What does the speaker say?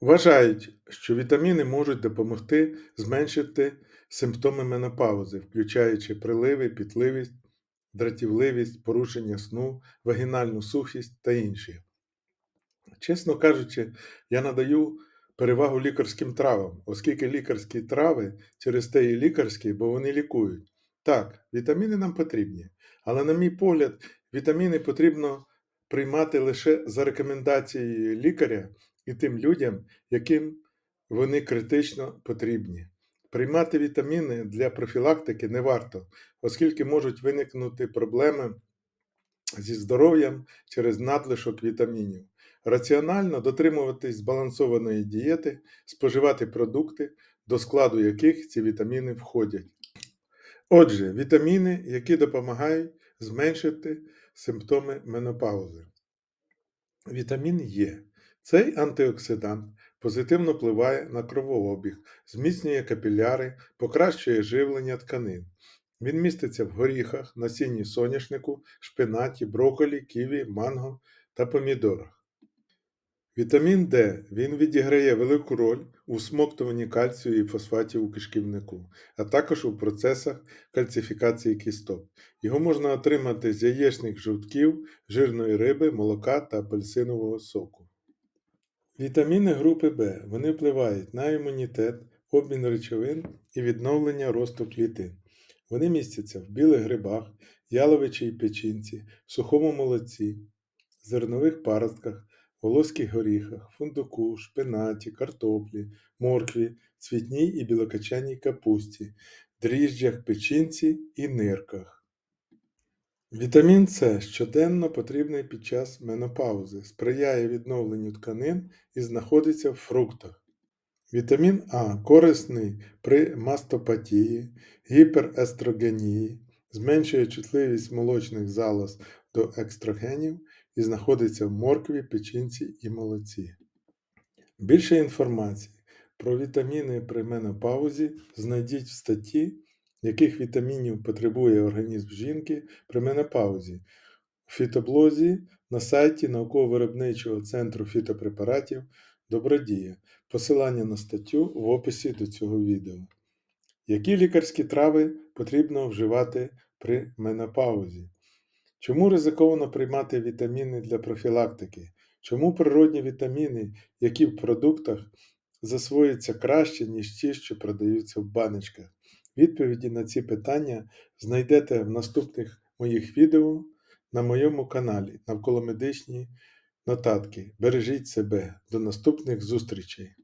Вважають, що вітаміни можуть допомогти зменшити симптоми менопаузи, включаючи приливи, пітливість, дратівливість, порушення сну, вагінальну сухість та інші. Чесно кажучи, я надаю перевагу лікарським травам, оскільки лікарські трави через те і лікарські, бо вони лікують. Так, вітаміни нам потрібні, але, на мій погляд, вітаміни потрібно приймати лише за рекомендацією лікаря і тим людям, яким вони критично потрібні. Приймати вітаміни для профілактики не варто, оскільки можуть виникнути проблеми зі здоров'ям через надлишок вітамінів. Раціонально дотримуватись збалансованої дієти, споживати продукти, до складу яких ці вітаміни входять. Отже, вітаміни, які допомагають зменшити симптоми менопаузи. Вітамін Е. Цей антиоксидант позитивно впливає на кровообіг, зміцнює капіляри, покращує живлення тканин. Він міститься в горіхах, насінні соняшнику, шпинаті, брокколі, ківі, манго та помідорах. Вітамін Д. Він відіграє велику роль у всмоктуванні кальцію і фосфатів у кишківнику, а також у процесах кальцифікації кісток. Його можна отримати з яєчних жовтків, жирної риби, молока та апельсинового соку. Вітаміни групи В. Вони впливають на імунітет, обмін речовин і відновлення росту клітин. Вони містяться в білих грибах, яловичій печінці, сухому молоці, зернових паростках, волоських горіхах, фундуку, шпинаті, картоплі, моркві, цвітній і білокачаній капусті, дріжджах, печінці і нирках. Вітамін С щоденно потрібний під час менопаузи, сприяє відновленню тканин і знаходиться в фруктах. Вітамін А корисний при мастопатії, гіперестрогенії, зменшує чутливість молочних залоз до екстрогенів і знаходиться в моркві, печінці і молоці. Більше інформації про вітаміни при менопаузі знайдіть в статті, яких вітамінів потребує організм жінки при менопаузі у фітоблозі на сайті науково-виробничого центру фітопрепаратів Добродія. Посилання на статтю в описі до цього відео. Які лікарські трави потрібно вживати при менопаузі? Чому ризиковано приймати вітаміни для профілактики? Чому природні вітаміни, які в продуктах засвоюються краще, ніж ті, що продаються в баночках? Відповіді на ці питання знайдете в наступних моїх відео на моєму каналі Навколомедичні нотатки. Бережіть себе. До наступних зустрічей!